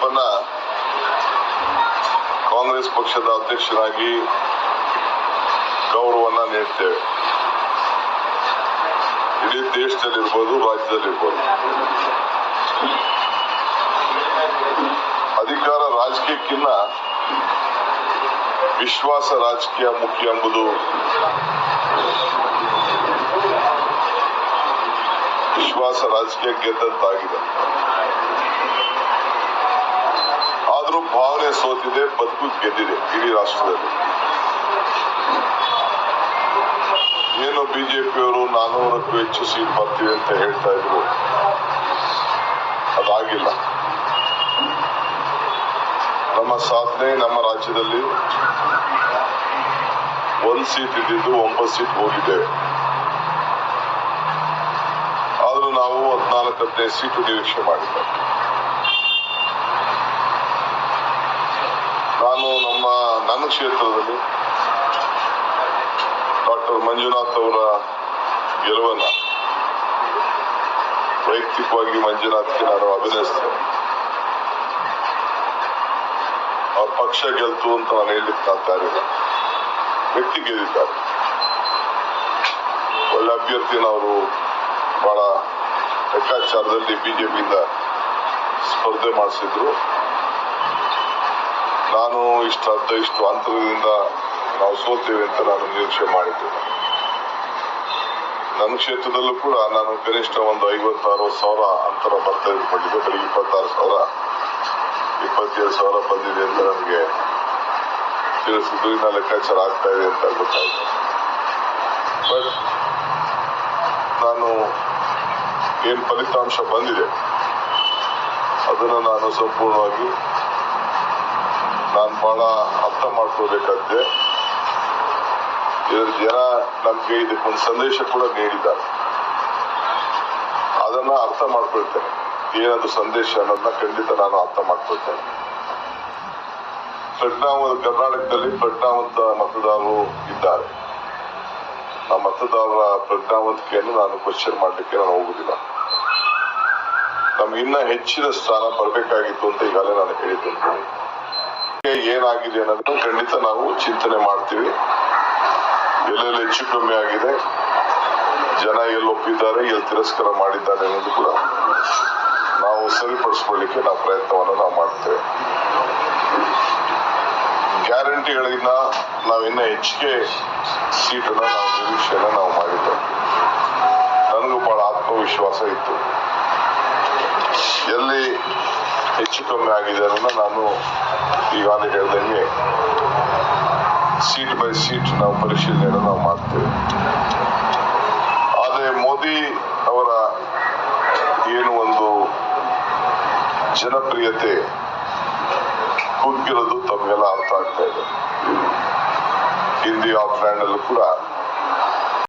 ತೀರ್ಪನ್ನ ಕಾಂಗ್ರೆಸ್ ಪಕ್ಷದ ಅಧ್ಯಕ್ಷರಾಗಿ ಗೌರವನ ನೀಡ್ತೇವೆ. ಇಡೀ ದೇಶದಲ್ಲಿರ್ಬೋದು, ರಾಜ್ಯದಲ್ಲಿರ್ಬೋದು. ಅಧಿಕಾರ ರಾಜಕೀಯಕ್ಕಿಂತ ವಿಶ್ವಾಸ ರಾಜಕೀಯ ಮುಖ್ಯ ಎಂಬುದು ವಿಶ್ವಾಸ ರಾಜಕೀಯ ಗೆದ್ದಂತಾಗಿದೆ ಆದ್ರೂ ಭಾವನೆ ಸೋತಿದೆ, ಬದುಕು ಗೆದ್ದಿದೆ ಇಡೀ ರಾಷ್ಟ್ರದಲ್ಲಿ. ಏನು ಬಿಜೆಪಿಯವರು ನಾನೂರಕ್ಕೂ ಹೆಚ್ಚು ಸೀಟ್ ಬರ್ತೀವಿ ಅಂತ ಹೇಳ್ತಾ ಇದ್ರು. ಅದಾಗಿಲ್ಲ. ನಮ್ಮ ಸಾಧನೆ ನಮ್ಮ ರಾಜ್ಯದಲ್ಲಿ ಒಂದು ಸೀಟ್ ಇದ್ದಿದ್ದು ಒಂಬತ್ತು ಸೀಟ್ ಹೋಗಿದ್ದೇವೆ ಆದ್ರೂ ನಾವು ಹದಿನಾಲ್ಕು ಹದಿನೈದು ಸೀಟು ನಿರೀಕ್ಷೆ ಮಾಡಿದ್ದೇವೆ ನಾನು ನಮ್ಮ ನನ್ನ ಕ್ಷೇತ್ರದಲ್ಲಿ ಡಾಕ್ಟರ್ ಮಂಜುನಾಥ್ ಅವರ ಗೆಲುವನ್ನ ವೈಯಕ್ತಿಕವಾಗಿ ಮಂಜುನಾಥ್ಗೆ ನಾನು ಅಭಿನಯಿಸ್ತೇನೆ. ಅವ್ರ ಪಕ್ಷ ಗೆಲ್ತು ಅಂತ ನಾನು ಹೇಳಲಿಕ್ಕೆ ತಯಾರಿಲ್ಲ. ವ್ಯಕ್ತಿ ಗೆದ್ದಿದ್ದಾರೆ. ಒಳ್ಳೆ ಅಭ್ಯರ್ಥಿನ ಅವರು ಬಹಳ ಲೆಕ್ಕಾಚಾರದಲ್ಲಿ ಬಿಜೆಪಿಯಿಂದ ಸ್ಪರ್ಧೆ ಮಾಡಿಸಿದ್ರು. ನಾನು ಇಷ್ಟು ಅರ್ಧ ಇಷ್ಟು ಅಂತರದಿಂದ ನಾವು ಸೋತೇವೆ ಅಂತ ನಾನು ನಿರೀಕ್ಷೆ ಮಾಡಿದ್ದೆ. ನನ್ನ ಕ್ಷೇತ್ರದಲ್ಲೂ ಕೂಡ ನಾನು ಕನಿಷ್ಠ ಒಂದು ಐವತ್ತಾರು ಸಾವಿರ ಅಂತರ ಬರ್ತಾ ಇದ್ಕೊಂಡಿದ್ದೆ ಬರೀ ಇಪ್ಪತ್ತಾರು ಸಾವಿರ, ಇಪ್ಪತ್ತೇಳು ಸಾವಿರ ಬಂದಿದೆ ಅಂತ ನನಗೆ ತಿಳಿಸಿದ್ರು ಇನ್ನ ಲೆಕ್ಕಾಚಾರ ಆಗ್ತಾ ಇದೆ ಅಂತ ಗೊತ್ತಾಯ್ತು. ಬಟ್ ನಾನು ಏನ್ ಫಲಿತಾಂಶ ಬಂದಿದೆ, ಅದನ್ನು ನಾನು ಸಂಪೂರ್ಣವಾಗಿ ನಾನು ಬಹಳ ಅರ್ಥ ಮಾಡ್ಕೋಬೇಕಾಗಿದೆ ಇದ್ರ ಜನ ನಮ್ಗೆ ಇದಕ್ಕೊಂದು ಸಂದೇಶ ಕೂಡ ನೀಡಿದ್ದಾರೆ. ಅದನ್ನ ಅರ್ಥ ಮಾಡ್ಕೊಳ್ತೇನೆ. ಏನದು ಸಂದೇಶ ಅನ್ನೋದನ್ನ ಖಂಡಿತ ನಾನು ಅರ್ಥ ಮಾಡ್ಕೊಳ್ತೇನೆ. ಪ್ರಜ್ಞಾವಂತ ಕರ್ನಾಟಕದಲ್ಲಿ ಪ್ರಜ್ಞಾವಂತ ಮತದಾರರು ಇದ್ದಾರೆ. ಆ ಮತದಾರರ ಪ್ರಜ್ಞಾವಂತಿಕೆಯನ್ನು ನಾನು ಕ್ವಶನ್ ಮಾಡ್ಲಿಕ್ಕೆ ನಾನು ಹೋಗುದಿಲ್ಲ. ನಮ್ಗೆ ಇನ್ನ ಹೆಚ್ಚಿನ ಸ್ಥಾನ ಬರಬೇಕಾಗಿತ್ತು ಅಂತ ಈಗಾಗಲೇ ನಾನು ಹೇಳಿದ್ದೇನೆ. ಏನಾಗಿದೆ ಅನ್ನೋದನ್ನು ಖಂಡಿತ ನಾವು ಚಿಂತನೆ ಮಾಡ್ತೀವಿ. ಎಲ್ಲೆಲ್ಲಿ ಹೆಚ್ಚು ಕಮ್ಮಿ ಆಗಿದೆ. ಜನ ಎಲ್ಲಿ ಒಪ್ಪಿದ್ದಾರೆ, ಎಲ್ಲಿ ತಿರಸ್ಕಾರ ಮಾಡಿದ್ದಾರೆ ಅನ್ನೋದು ಕೂಡ ನಾವು ಸರಿಪಡಿಸ್ಕೊಳ್ಳಿಕ್ಕೆ ನಾವು ಪ್ರಯತ್ನವನ್ನು ನಾವು ಮಾಡ್ತೇವೆ. ಗ್ಯಾರಂಟಿಗಳಿಂದ ನಾವು ಇನ್ನ ಹೆಚ್ಚಿಗೆ ಸೀಟನ್ನು ನಾವು ನಿರೀಕ್ಷೆಯನ್ನು ನಾವು ಮಾಡಿದ್ದೇವೆ. ನನಗೂ ಬಹಳ ಆತ್ಮವಿಶ್ವಾಸ ಇತ್ತು. ಹೆಚ್ಚು ಕಮ್ಮಿ ಆಗಿದೆ ಅನ್ನೋದನ್ನ ನಾನು ಈಗಾಗಲೇ ಹೇಳ್ದಂಗೆ ಸೀಟ್ ಬೈ ಸೀಟ್ ನಾವು ಪರಿಶೀಲನೆಯನ್ನು ನಾವು ಮಾಡ್ತೇವೆ. ಆದರೆ ಮೋದಿ ಅವರ ಏನು ಒಂದು ಜನಪ್ರಿಯತೆ ಕುಗ್ಗಿರೋದು ತಮಗೆಲ್ಲ ಅರ್ಥ ಆಗ್ತಾ ಇದೆ. ಹಿಂದಿ ಆಫ್ಲ್ಯಾಂಡ್ ಅಲ್ಲೂ ಕೂಡ